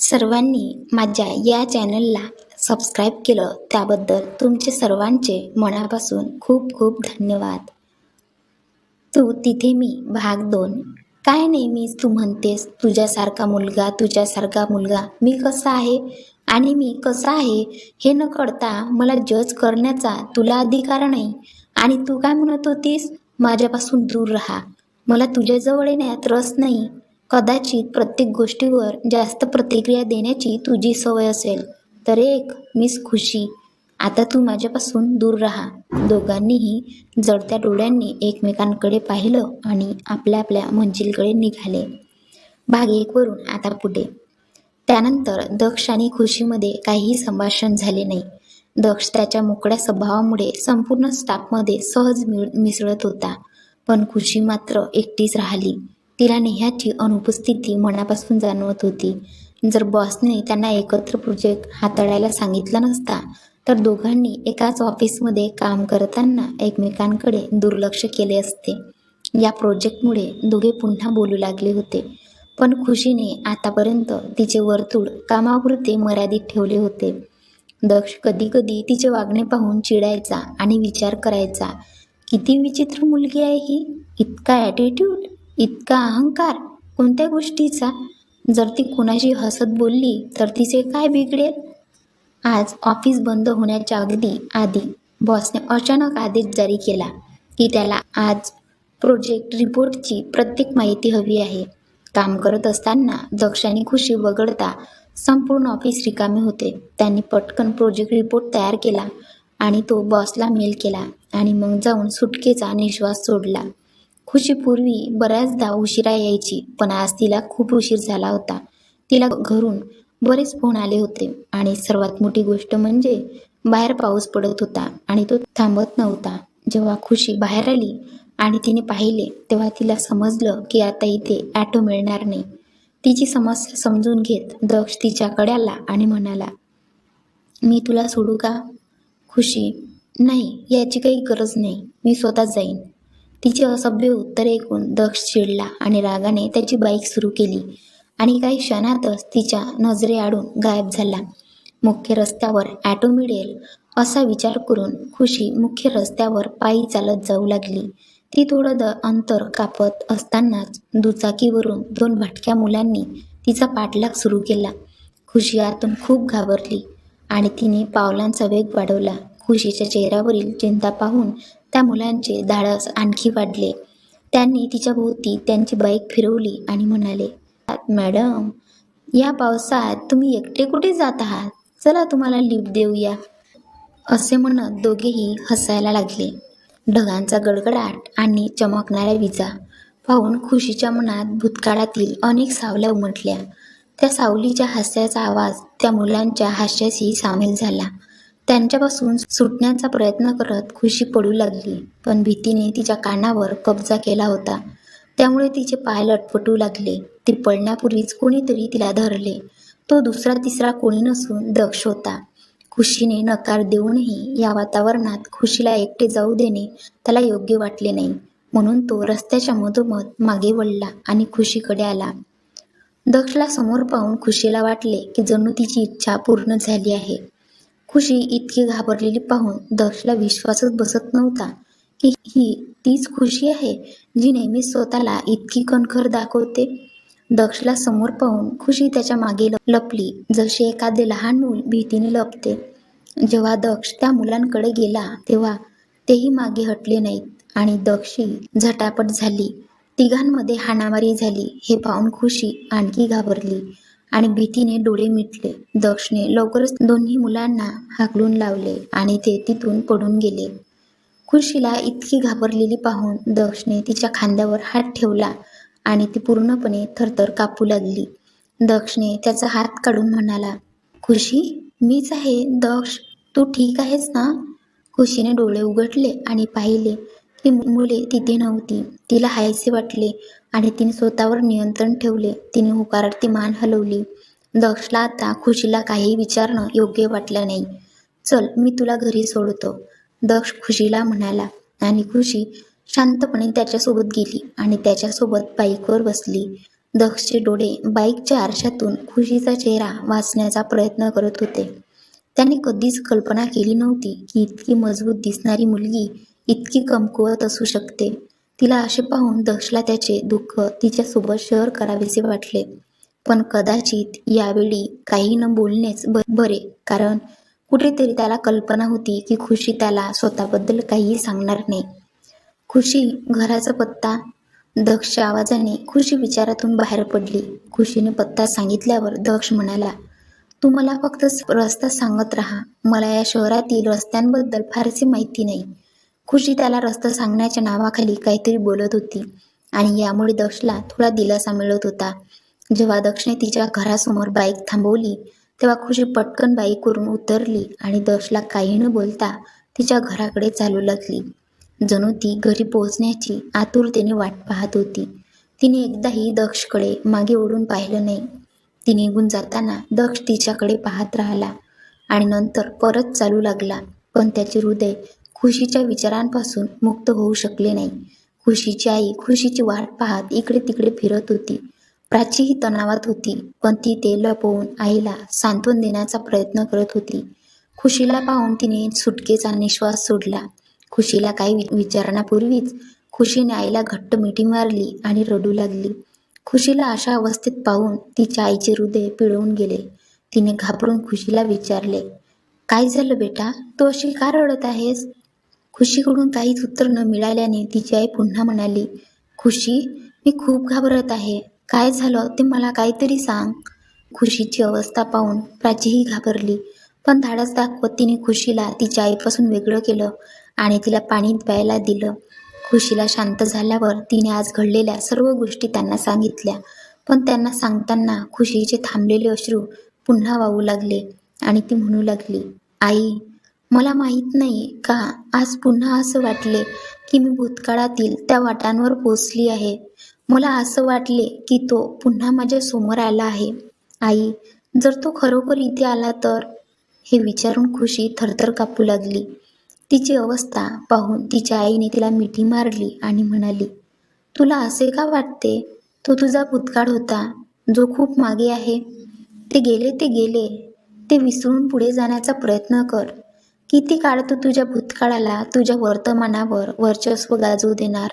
सर्वांनी माझ्या या चॅनलला सबस्क्राईब केलं त्याबद्दल तुमचे सर्वांचे मनापासून खूप खूप धन्यवाद. तू तिथे मी भाग दोन. काय नेहमीच तू म्हणतेस तुझ्यासारखा मुलगा तुझ्यासारखा मुलगा मी कसा आहे? आणि मी कसा आहे हे न कळता मला जज करण्याचा तुला अधिकार नाही. आणि तू काय म्हणत होतीस? माझ्यापासून दूर राहा. मला तुझ्याजवळ येण्यात रस नाही. कदाचित प्रत्येक गोष्टीवर जास्त प्रतिक्रिया देण्याची तुझी सवय असेल. तर एक मिस खुशी. आता तू माझ्यापासून दूर राहा. दोघांनीही जडत्या डोळ्यांनी एकमेकांकडे पाहिलं आणि आपल्या आपल्या मंजिलकडे निघाले. भाग एकवरून आता पुढे. त्यानंतर दक्ष आणि खुशीमध्ये काहीही संभाषण झाले नाही. दक्ष त्याच्या मोकळ्या स्वभावामुळे संपूर्ण स्टाफमध्ये सहज मिळ मिसळत होता. पण खुशी मात्र एकटीच राहिली. तिला नेहाची अनुपस्थिती मनापासून जाणवत होती. जर बॉसने त्यांना एकत्र प्रोजेक्ट हाताळायला सांगितला नसता तर दोघांनी एकाच ऑफिसमध्ये काम करताना एकमेकांकडे दुर्लक्ष केले असते. या प्रोजेक्टमुळे दोघे पुन्हा बोलू लागले होते. पण खुशीने आतापर्यंत तिचे वर्तुळ कामापुरते मर्यादित ठेवले होते. दक्ष कधी कधी तिचे वागणे पाहून चिडायचा आणि विचार करायचा किती विचित्र मुलगी आहे ही इतका ॲटिट्यूड इतका अहंकार कोणत्या गोष्टीचा? जर ती कोणाशी हसत बोलली तर तिचे काय बिघडेल? आज ऑफिस बंद होण्याच्या अगदी आधी बॉसने अचानक आदेश जारी केला की त्याला आज प्रोजेक्ट रिपोर्टची प्रत्येक माहिती हवी आहे. काम करत असताना दक्ष आणि खुशी वगळता संपूर्ण ऑफिस रिकामे होते. त्यांनी पटकन प्रोजेक्ट रिपोर्ट तयार केला आणि तो बॉसला मेल केला आणि मग जाऊन सुटकेचा निश्वास सोडला. खुशी पूर्वी बऱ्याचदा उशिरा यायची पण आज तिला खूप उशीर झाला होता. तिला घरून बरेच फोन आले होते आणि सर्वात मोठी गोष्ट म्हणजे बाहेर पाऊस पडत होता आणि तो थांबत नव्हता. जेव्हा खुशी बाहेर आली आणि तिने पाहिले तेव्हा तिला समजलं की आता इथे ॲटो मिळणार नाही. तिची समस्या समजून घेत दक्ष तिच्याकडे आला आणि म्हणाला मी तुला सोडू का? खुशी नाही याची काही गरज नाही. मी स्वतः जाईन. तिचे असभ्य उत्तर ऐकून दक्ष चिडला आणि रागाने त्याची बाईक सुरू केली. आणि काही क्षणातच तिच्या नजरेआडून गायब झाला. मुख्य रस्त्यावर ॲटो मिळेल असा विचार करून खुशी मुख्य रस्त्यावर पायी चालत जाऊ लागली. ती थोडं द अंतर कापत असतानाच दुचाकीवरून दोन भटक्या मुलांनी तिचा पाठलाग सुरू केला. खुशी आतून खूप घाबरली आणि तिने पावलांचा वेग वाढवला. खुशीच्या चेहऱ्यावरील चिंता पाहून त्या मुलांचे धाडस आणखी वाढले. त्यांनी तिच्या भोवती त्यांची बाईक फिरवली आणि म्हणाले मॅडम या पावसात तुम्ही एकटे कुठे जात आहात? चला तुम्हाला लिफ्ट देऊया. असे म्हणत दोघेही हसायला लागले. ढगांचा गडगडाट आणि चमकणाऱ्या विजा पाहून खुशीच्या मनात भूतकाळातील अनेक सावल्या उमटल्या. त्या सावलीच्या हास्याचा आवाज त्या मुलांच्या हास्याशी सामील झाला. त्यांच्यापासून सुटण्याचा प्रयत्न करत खुशी पडू लागली. पण भीतीने तिच्या कानावर कब्जा केला होता. त्यामुळे तिचे पाय लटपटू लागले. ती पडण्यापूर्वीच कोणीतरी तिला धरले. तो दुसरा तिसरा कोणी नसून दक्ष होता. खुशीने नकार देऊनही या वातावरणात खुशीला एकटे जाऊ देणे त्याला योग्य वाटले नाही. म्हणून तो रस्त्याच्या मधोमध मागे वळला आणि खुशीकडे आला. दक्षला समोर पाहून खुशीला वाटले की जणू तिची इच्छा पूर्ण झाली आहे. खुशी इतकी घाबरलेली पाहून दक्षला विश्वासच बसत नव्हता की ही तीच खुशी आहे जी नेहमी स्वतःला इतकी कणखर दाखवते. दक्षला समोर पाहून खुशी त्याच्यामागे लपली. जशी एखादे लहान मूल भीतीने लपते. जेव्हा दक्ष त्या मुलांकडे गेला तेव्हा तेही मागे हटले नाहीत आणि दक्षी झटापट झाली. तिघांमध्ये हाणामारी झाली. हे पाहून खुशी आणखी घाबरली. आणि भीतीने डोळे मिटले. दक्षने लवकरच दोन्ही मुलांना हाकलून लावले आणि ते तिथून पडून गेले. खुशीला इतकी घाबरलेली पाहून दक्षने तिच्या खांद्यावर हात ठेवला आणि ती पूर्णपणे थरथर कापू लागली. दक्षने त्याचा हात काढून म्हणाला खुशी मीच आहे दक्ष. तू ठीक आहेस ना? खुशीने डोळे उघडले आणि पाहिले की मुले तिथे नव्हती. तिला हायसे वाटले आणि तिने स्वतःवर नियंत्रण ठेवले. तिने होकारार्थी मान हलवली. दक्षला आता खुशीला काही विचारणं योग्य वाटलं नाही. चल मी तुला घरी सोडतो. दक्ष खुशीला म्हणाला आणि खुशी शांतपणे त्याच्यासोबत गेली आणि त्याच्यासोबत बाईकवर बसली. दक्षचे डोळे बाईकच्या आरशातून खुशीचा चेहरा वाचण्याचा प्रयत्न करत होते. त्याने कधीच कल्पना केली नव्हती की इतकी मजबूत दिसणारी मुलगी इतकी कमकुवत असू शकते. तिला असे पाहून दक्षला त्याचे दुःख तिच्यासोबत शेअर करावेसे वाटले. पण कदाचित यावेळी काही न बोलणेच ब- बरे. कारण कुठेतरी त्याला कल्पना होती की खुशी त्याला स्वतःबद्दल काहीही सांगणार नाही. खुशी घराचा पत्ता दक्ष आवाजाने खुशी विचारातून बाहेर पडली. खुशीने पत्ता सांगितल्यावर दक्ष म्हणाला तू मला फक्त रस्ता सांगत राहा. मला या शहरातील रस्त्यांबद्दल फारशी माहिती नाही. खुशी त्याला रस्ता सांगण्याच्या नावाखाली काहीतरी बोलत होती आणि यामुळे दक्षला थोडा दिलासा मिळत होता. जेव्हा दक्षने तिच्या घरासमोर बाईक थांबवली तेव्हा खुशी पटकन बाईकवरून उतरली आणि दक्षला काही न बोलता तिच्या घराकडे चालू लागली. जणू ती घरी पोहोचण्याची आतुरतेने वाट पाहत होती. तिने एकदाही दक्षकडे मागे ओढून पाहिलं नाही. ती निघून जाताना दक्ष तिच्याकडे पाहत राहिला आणि नंतर परत चालू लागला. पण त्याचे हृदय खुशीच्या विचारांपासून मुक्त होऊ शकले नाही. खुशीची आई खुशीची वाट पाहत इकडे तिकडे फिरत होती. प्राचीही तणावात होती पण ती ते लपवून आईला सांत्वन देण्याचा प्रयत्न करत होती. खुशीला पाहून तिने सुटकेचा निश्वास सोडला. खुशीला काही वि- विचारण्यापूर्वीच खुशीने आईला घट्ट मिठी मारली आणि रडू लागली. खुशीला अशा अवस्थेत पाहून तिच्या आईचे हृदय पिळवून गेले. तिने घाबरून खुशीला विचारले काय झालं बेटा? तू अशी का रडत आहेस? खुशीकडून काहीच उत्तर न मिळाल्याने तिची आई पुन्हा म्हणाली खुशी मी खूप घाबरत आहे. काय झालं ते मला काहीतरी सांग. खुशीची अवस्था पाहून प्राचीही घाबरली पण धाडस दाखवत तिने खुशीला तिच्या आईपासून वेगळं केलं आणि तिला पाणी प्यायला दिलं. खुशीला शांत झाल्यावर तिने आज घडलेल्या सर्व गोष्टी त्यांना सांगितल्या पण त्यांना सांगताना खुशीचे थांबलेले अश्रू पुन्हा वाहू लागले आणि ती म्हणू लागली आई मला माहीत नाही का आज पुन्हा असं वाटले की मी भूतकाळातील त्या वाटांवर पोचली आहे. मला असं वाटले की तो पुन्हा माझ्यासमोर आला आहे. आई जर तो खरोखर इथे आला तर? हे विचारून खुशी थरथर कापू लागली. तिची अवस्था पाहून तिच्या आईने तिला मिठी मारली आणि म्हणाली तुला असे का वाटते? तो तुझा भूतकाळ होता जो खूप मागे आहे. ते गेले ते गेले. ते विसरून पुढे जाण्याचा प्रयत्न कर. किती काळ तू तुझ्या भूतकाळाला तुझ्या वर्तमानावर वर्चस्व गाजवू देणार?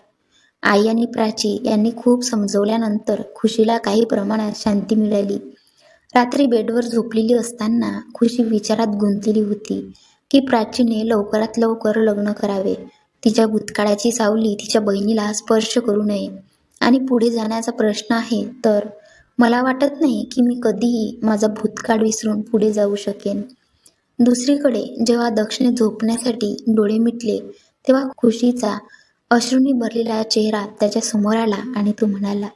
आई आणि प्राची यांनी खूप समजवल्यानंतर खुशीला काही प्रमाणात शांती मिळाली. रात्री बेडवर झोपलेली असताना खुशी विचारात गुंतलेली होती की प्राचीने लवकरात लवकर लग्न करावे. तिच्या भूतकाळाची सावली तिच्या बहिणीला स्पर्श करू नये. आणि पुढे जाण्याचा प्रश्न आहे तर मला वाटत नाही की मी कधीही माझा भूतकाळ विसरून पुढे जाऊ शकेन. दुसरीकडे जेव्हा दक्षिणे झोपण्यासाठी डोळे मिटले तेव्हा खुशीचा अश्रूंनी भरलेला चेहरा त्याच्यासमोर आला आणि तो म्हणाला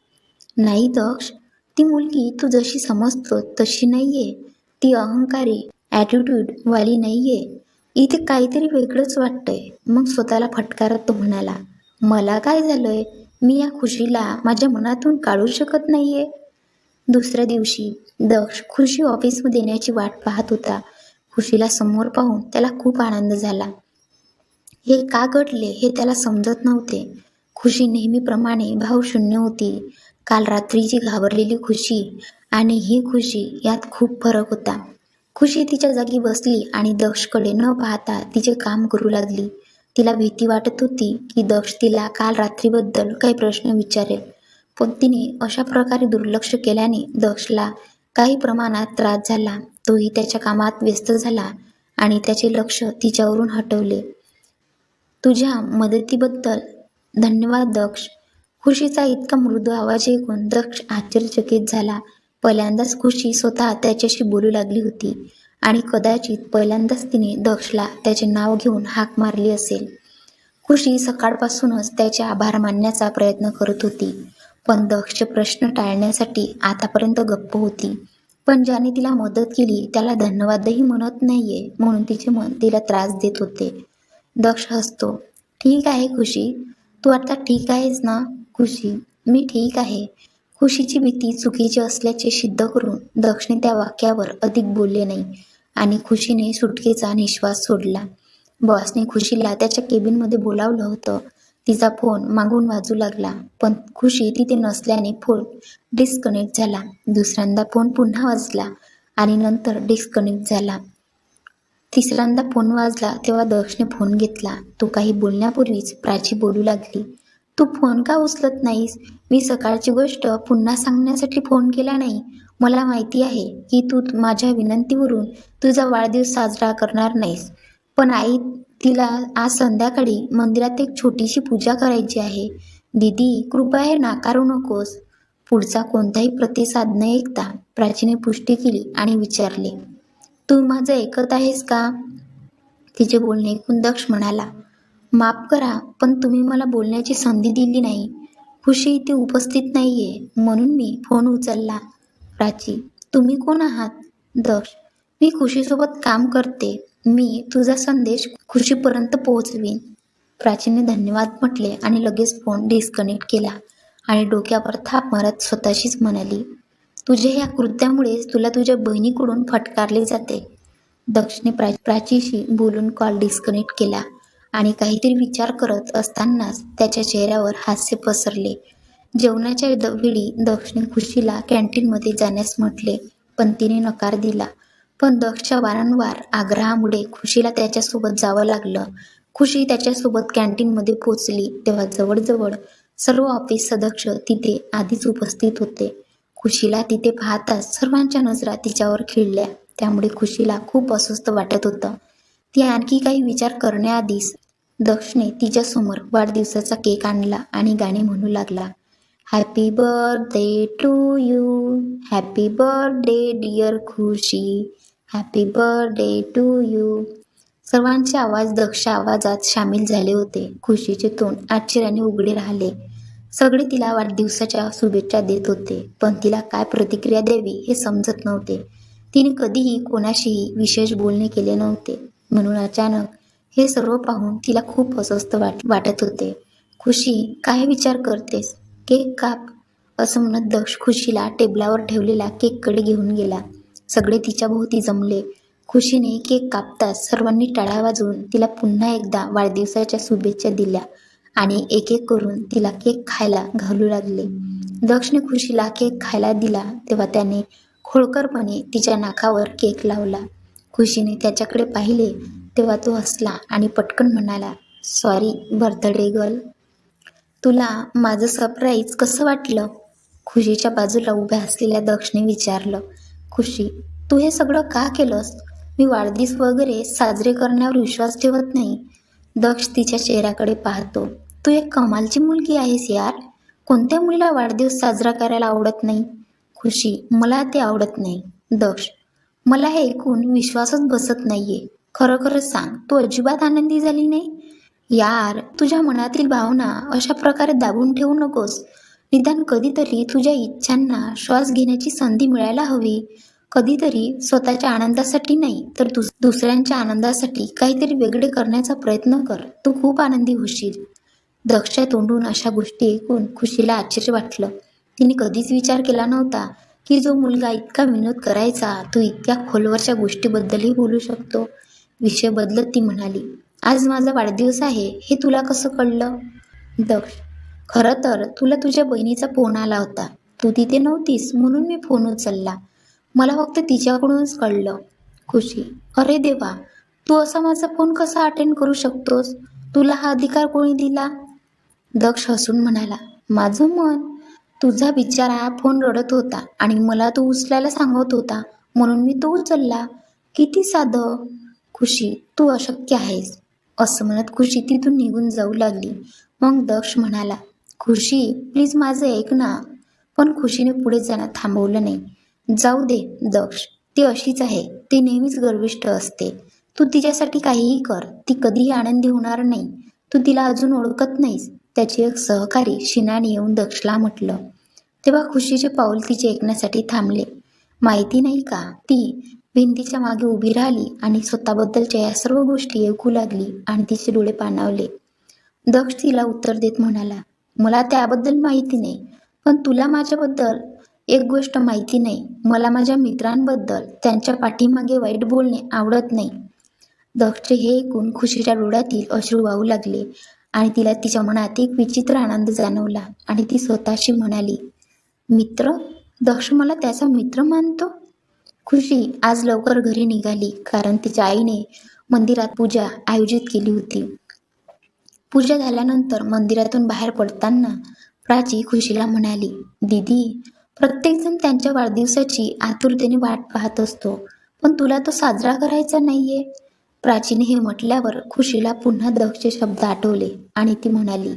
नाही दक्ष ती मुलगी तू जशी समजतो तशी नाहीये. ती अहंकारी ॲटिट्यूडवाली नाही नाहीये. इथे काहीतरी वेगळंच वाटतंय. मग स्वतःला फटकारत तो म्हणाला मला काय झालंय? मी या खुशीला माझ्या मनातून काढू शकत नाही आहे दुसऱ्या दिवशी दक्ष खुशी ऑफिसमध्ये येण्याची वाट पाहत होता. खुशीला समोर पाहून त्याला खूप आनंद झाला. हे का घडले हे त्याला समजत नव्हते. खुशी नेहमीप्रमाणे भावशून्य होती. काल रात्रीची घाबरलेली खुशी आणि ही खुशी यात खूप फरक होता. खुशी तिच्या जागी बसली आणि दक्षकडे न पाहता तिचे काम करू लागली. तिला भीती वाटत होती की दक्ष तिला काल रात्रीबद्दल काही प्रश्न विचारेल. पण तिने अशा प्रकारे दुर्लक्ष केल्याने दक्षला काही प्रमाणात त्रास झाला. तोही त्याच्या कामात व्यस्त झाला आणि त्याचे लक्ष तिच्यावरून हटवले. तुझ्या मदतीबद्दल धन्यवाद दक्ष. खुशीचा इतका मृदू आवाज ऐकून दक्ष आश्चर्यचकित झाला. पहिल्यांदाच खुशी स्वतः त्याच्याशी बोलू लागली होती आणि कदाचित पहिल्यांदाच तिने दक्षला त्याचे नाव घेऊन हाक मारली असेल. खुशी सकाळपासूनच त्याचे आभार मानण्याचा प्रयत्न करत होती पण दक्षचे प्रश्न टाळण्यासाठी आतापर्यंत गप्प होती. पण ज्याने तिला मदत केली त्याला धन्यवादही म्हणत नाहीये म्हणून तिचे मन तिला त्रास देत होते. दक्ष हसतो. ठीक आहे खुशी. तू आता ठीक आहेस ना खुशी? मी ठीक आहे. खुशीची भीती चुकीची असल्याचे सिद्ध करून दक्षने त्या वाक्यावर अधिक बोलले नाही आणि खुशीने सुटकेचा निश्वास सोडला. बॉसने खुशीला त्याच्या केबिनमध्ये बोलावलं होतं. तिचा फोन मागून वाजू लागला पण खुशी तिथे नसल्याने फोन डिस्कनेक्ट झाला. दुसऱ्यांदा फोन पुन्हा वाजला आणि नंतर डिस्कनेक्ट झाला. तिसऱ्यांदा फोन वाजला तेव्हा दक्षने फोन घेतला. तो काही बोलण्यापूर्वीच प्राची बोलू लागली. तू फोन का उचलत नाहीस? मी सकाळची गोष्ट पुन्हा सांगण्यासाठी फोन केला नाही. मला माहिती आहे की तू माझ्या विनंतीवरून तुझा वाढदिवस साजरा करणार नाहीस. पण आई तिला आज संध्याकाळी मंदिरात एक छोटीशी पूजा करायची आहे. दीदी कृपया हे नाकारू नकोस. पुढचा कोणताही प्रतिसाद न ऐकता प्राचीने पुष्टी केली आणि विचारले तू माझं ऐकत आहेस का? तिचे बोलणे ऐकून दक्ष म्हणाला माफ करा पण तुम्ही मला बोलण्याची संधी दिली नाही. खुशी इथे उपस्थित नाहीये म्हणून मी फोन उचलला. प्राची तुम्ही कोण आहात? दक्ष मी खुशीसोबत काम करते. मी तुझा संदेश खुशीपर्यंत पोहोचवीन. प्राचीने धन्यवाद म्हटले आणि लगेच फोन डिस्कनेक्ट केला आणि डोक्यावर थाप मारत स्वतःशीच म्हणाली तुझ्या या कृत्यामुळेच तुला तुझ्या बहिणीकडून फटकारले जाते. दक्षने प्रा प्राचीशी बोलून कॉल डिस्कनेक्ट केला आणि काहीतरी विचार करत असतानाच त्याच्या चेहऱ्यावर हास्य पसरले. जेवणाच्या द वेळी दक्षने खुशीला कॅन्टीनमध्ये जाण्यास म्हटले पण तिने नकार दिला पण दक्षच्या वारंवार आग्रहामुळे खुशीला त्याच्यासोबत जावं लागलं. खुशी त्याच्यासोबत कॅन्टीनमध्ये पोचली तेव्हा जवळजवळ सर्व ऑफिस सदस्य तिथे आधीच उपस्थित होते. खुशीला तिथे पाहताच सर्वांच्या नजरा तिच्यावर खिळल्या. त्यामुळे खुशीला खूप अस्वस्थ वाटत होतं. ती आणखी काही विचार करण्याआधीच दक्षने तिच्यासमोर वाढदिवसाचा केक आणला आणि गाणे म्हणू लागला. Happy birthday to you happy birthday dear Khushi. Happy birthday to you सर्वांचे आवाज दक्ष आवाजात सामील झाले होते. खुशीचे तोंड आश्चर्याने उघडे राहिले. सगळे तिला वाढदिवसाच्या शुभेच्छा देत होते पण तिला काय प्रतिक्रिया द्यावी हे समजत नव्हते. तिने कधीही कोणाशीही विशेष बोलणे केले नव्हते. म्हणून अचानक हे सर्व पाहून तिला खूप अस्वस्थ वाट वाटत होते. खुशी काय विचार करतेस? केक काप असं म्हणत दक्ष खुशीला टेबलावर ठेवलेला केककडे घेऊन गेला. सगळे तिच्याभोवती जमले. खुशीने केक कापताच सर्वांनी टाळ्या वाजवून तिला पुन्हा एकदा वाढदिवसाच्या शुभेच्छा दिल्या आणि एक एक करून तिला केक खायला घालू लागले. दक्षने खुशीला केक खायला दिला तेव्हा त्याने खोळकरपणे तिच्या नाकावर केक लावला. खुशीने त्याच्याकडे पाहिले तेव्हा तो हसला आणि पटकन म्हणाला सॉरी बर्थडे गर्ल तुला माझं सरप्राईज कसं वाटलं? खुशीच्या बाजूला उभ्या असलेल्या दक्षने विचारलं खुशी तू हे सगळं का केलंस? मी वाढदिवस वगैरे साजरे करण्यावर विश्वास ठेवत नाही. दक्ष तिच्या चेहऱ्याकडे पाहतो. तू एक कमालची मुलगी आहेस यार. कोणत्या मुलीला वाढदिवस साजरा करायला आवडत नाही? खुशी मला ते आवडत नाही. दक्ष मला हे ऐकून विश्वासच बसत नाहीये. खरं सांग तू अजिबात आनंदी झाली नाही? यार तुझ्या मनातील भावना अशा प्रकारे दाबून ठेवू नकोस. निदान कधीतरी तुझ्या इच्छांना श्वास घेण्याची संधी मिळायला हवी. कधीतरी स्वतःच्या आनंदासाठी नाही तर दुस दुसऱ्यांच्या आनंदासाठी काहीतरी वेगळे करण्याचा प्रयत्न कर. तू खूप आनंदी होशील. दक्षच्या तोंडून अशा गोष्टी ऐकून खुशीला आश्चर्य वाटलं. तिने कधीच विचार केला नव्हता की जो मुलगा इतका विनोद करायचा तो इतक्या खोलवरच्या गोष्टीबद्दलही बोलू शकतो. विषय बदलत ती म्हणाली आज माझा वाढदिवस आहे हे तुला कसं कळलं? दक्ष खरं तर तुला तुझ्या बहिणीचा फोन आला होता. तू तिथे नव्हतीस म्हणून मी फोन उचलला. मला फक्त तिच्याकडूनच कळलं. खुशी अरे देवा तू असा माझा फोन कसा अटेंड करू शकतोस? तुला हा अधिकार कोणी दिला? दक्ष हसून म्हणाला माझं मन? तुझा बिचारा फोन रडत होता आणि मला तो उचलायला सांगत होता म्हणून मी तो उचलला. किती साधं. खुशी तू अशक्य आहेस. असं म्हणत खुशी तिथून निघून जाऊ लागली. मग दक्ष म्हणाला खुशी प्लीज माझं ऐक ना. पण खुशीने पुढे जाणं थांबवलं नाही. जाऊ दे दक्ष. ती अशीच आहे. ती नेहमीच गर्विष्ठ असते. तू तिच्यासाठी काहीही कर. ती कधीही आनंदी होणार नाही. तू तिला अजून ओळखत नाहीस. त्याची एक सहकारी शिनाने येऊन दक्षला म्हटलं. तेव्हा खुशीचे पाऊल तिचे ऐकण्यासाठी थांबले. माहिती नाही का? ती भिंतीच्या मागे उभी राहिली आणि स्वतःबद्दलच्या या सर्व गोष्टी ऐकू लागली आणि तिचे डोळे पाणावले. दक्ष तिला उत्तर देत म्हणाला मला त्याबद्दल माहिती नाही. पण तुला माझ्याबद्दल एक गोष्ट माहिती नाही. मला माझ्या मित्रांबद्दल त्यांच्या पाठीमागे वाईट बोलणे आवडत नाही. दक्षचे हे ऐकून खुशीच्या डोळ्यातील अश्रू वाहू लागले आणि तिला तिच्या मनात एक विचित्र आनंद जाणवला आणि ती स्वतःशी म्हणाली मित्र दक्ष मला त्याचा मित्र मानतो खुशी आज लवकर घरी निघाली कारण तिच्या आईने मंदिरात पूजा आयोजित केली होती. पूजा झाल्यानंतर मंदिरातून बाहेर पडताना प्राची खुशीला म्हणाली दीदी प्रत्येकजण त्यांच्या वाढदिवसाची आतुरतेने वाट पाहत असतो पण तुला तो साजरा करायचा नाहीये. प्राचीने हे म्हटल्यावर खुशीला पुन्हा दक्ष शब्द आठवले आणि ती म्हणाली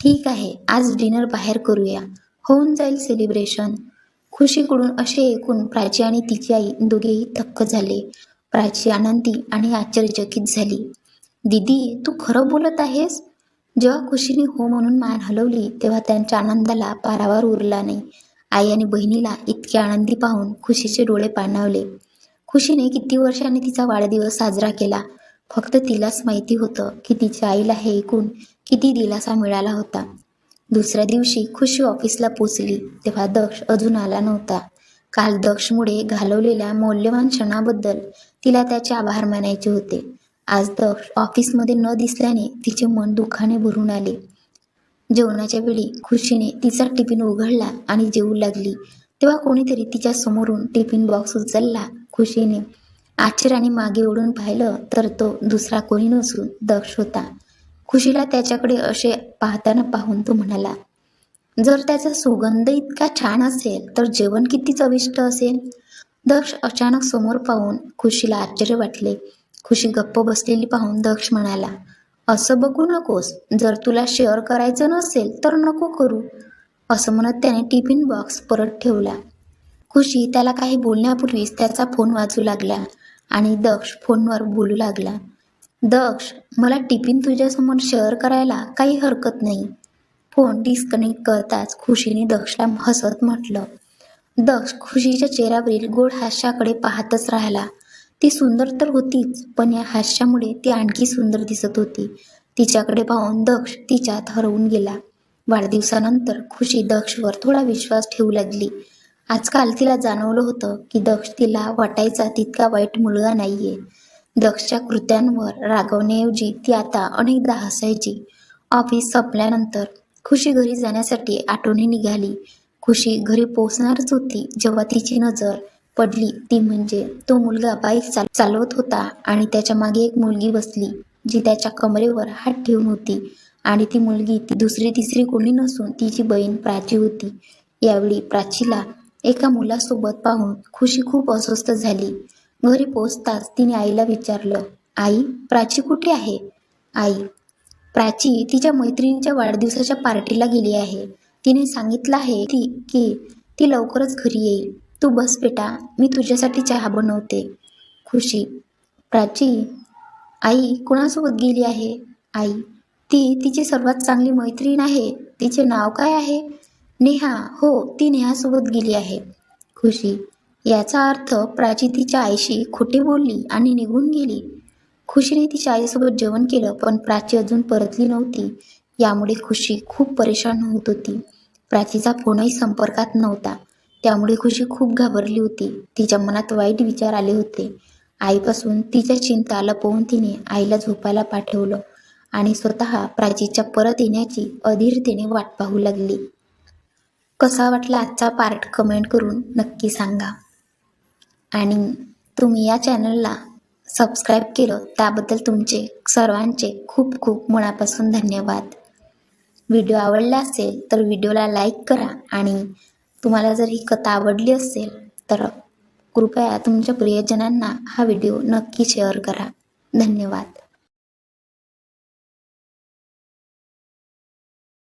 ठीक आहे आज डिनर बाहेर करूया. होऊन जाईल सेलिब्रेशन. खुशीकडून असे ऐकून प्राची आणि तिची आई दोघेही थक्क झाले. प्राची आनंदी आणि आश्चर्यचकित झाली. दीदी तू खरं बोलत आहेस? जेव्हा खुशीने हो म्हणून मान हलवली तेव्हा त्यांच्या आनंदाला पारावार उरला नाही. आई आणि बहिणीला इतके आनंदी पाहून खुशीचे डोळे पाणावले. खुशीने किती वर्षांनी तिचा वाढदिवस साजरा केला. फक्त तिलाच माहिती होतं की तिच्या आईला हे ऐकून किती दिलासा मिळाला होता. दुसऱ्या दिवशी खुशी ऑफिसला पोचली तेव्हा दक्ष अजून आला नव्हता. काल दक्षमुळे घालवलेल्या मौल्यवान क्षणाबद्दल तिला त्याचे आभार मानायचे होते. आज दक्ष ऑफिसमध्ये न दिसल्याने तिचे मन दुःखाने भरून आले. जेवणाच्या वेळी खुशीने तिचा टिफिन उघडला आणि जेवू लागली. तेव्हा कोणीतरी तिच्या समोरून टिफिन बॉक्स उचलला खुशीने आश्चर्याने मागे ओढून पाहिलं तर तो दुसरा कोणी नसून दक्ष होता. खुशीला त्याच्याकडे असे पाहताना पाहून तो म्हणाला जर त्याचा सुगंध इतका छान असेल तर जेवण किती चविष्ट असेल? दक्ष अचानक समोर पाहून खुशीला आश्चर्य वाटले. खुशी गप्प बसलेली पाहून दक्ष म्हणाला असं बघू नकोस. जर तुला शेअर करायचं नसेल तर नको करू. असं म्हणत त्याने टिफिन बॉक्स परत ठेवला. खुशी त्याला काही बोलण्यापूर्वीच त्याचा फोन वाजू लागला आणि दक्ष फोनवर बोलू लागला दक्ष मला टिफिन तुझ्यासमोर शेअर करायला काही हरकत नाही. फोन डिस्कनेक्ट करताच खुशीने दक्षला हसत म्हटलं. दक्ष खुशीच्या चेहऱ्यावरील गोड हास्याकडे पाहतच राहिला. ती सुंदर तर होतीच पण या हास्यामुळे ती आणखी सुंदर दिसत होती. तिच्याकडे पाहून दक्ष तिच्यात हरवून गेला. वाढदिवसानंतर खुशी दक्षवर थोडा विश्वास ठेवू लागली. आजकाल तिला जाणवलं होतं की दक्ष तिला वाटायचा तितका वाईट मुलगा नाहीये. दक्षच्या कृत्यांवर रागवण्याऐवजी ती आता अनेकदा हसायची. ऑफिस संपल्यानंतर खुशी घरी जाण्यासाठी आठवणी निघाली. खुशी घरी पोहोचणारच होती जेव्हा तिची नजर पडली. ती म्हणजे तो मुलगा बाईक चाल चालवत होता आणि त्याच्यामागे एक मुलगी बसली जी त्याच्या कमरेवर हात ठेवून होती. आणि ती मुलगी ती दुसरी तिसरी कोणी नसून तिची बहीण प्राची होती. यावेळी प्राचीला एका मुलासोबत पाहून खुशी खूप अस्वस्थ झाली. घरी पोचताच तिने आईला विचारलं आई प्राची कुठे आहे? आई प्राची तिच्या मैत्रिणीच्या वाढदिवसाच्या पार्टीला गेली आहे. तिने सांगितलं आहे ती की ती लवकरच घरी येईल. तू बस बेटा मी तुझ्यासाठी चहा बनवते. खुशी. प्राची आई कुणासोबत गेली आहे? आई ती तिची सर्वात चांगली मैत्रीण आहे. तिचे नाव काय आहे? नेहा. हो ती नेहासोबत गेली आहे. खुशी. याचा अर्थ प्राची तिच्या आईशी खोटे बोलली आणि निघून गेली. खुशीने तिच्या आईसोबत जेवण केलं पण प्राची अजून परतली नव्हती. यामुळे खुशी खूप परेशान होत होती. प्राचीचा फोनही संपर्कात नव्हता. त्यामुळे खुशी खूप घाबरली होती. तिच्या मनात वाईट विचार आले होते. आईपासून तिच्या चिंता लपवून तिने आईला झोपायला पाठवलं आणि स्वतः प्राचीच्या परत येण्याची अधीरतेने वाट पाहू लागली. कसा वाटला आजचा पार्ट कमेंट करून नक्की सांगा. आणि तुम्ही या चॅनलला सबस्क्राईब केलं त्याबद्दल तुमचे सर्वांचे खूप खूप मनापासून धन्यवाद. व्हिडिओ आवडला असेल तर व्हिडिओला लाईक करा आणि तुम्हाला जर ही कथा आवडली असेल तर कृपया तुमच्या प्रियजनांना हा व्हिडिओ नक्की शेअर करा. धन्यवाद.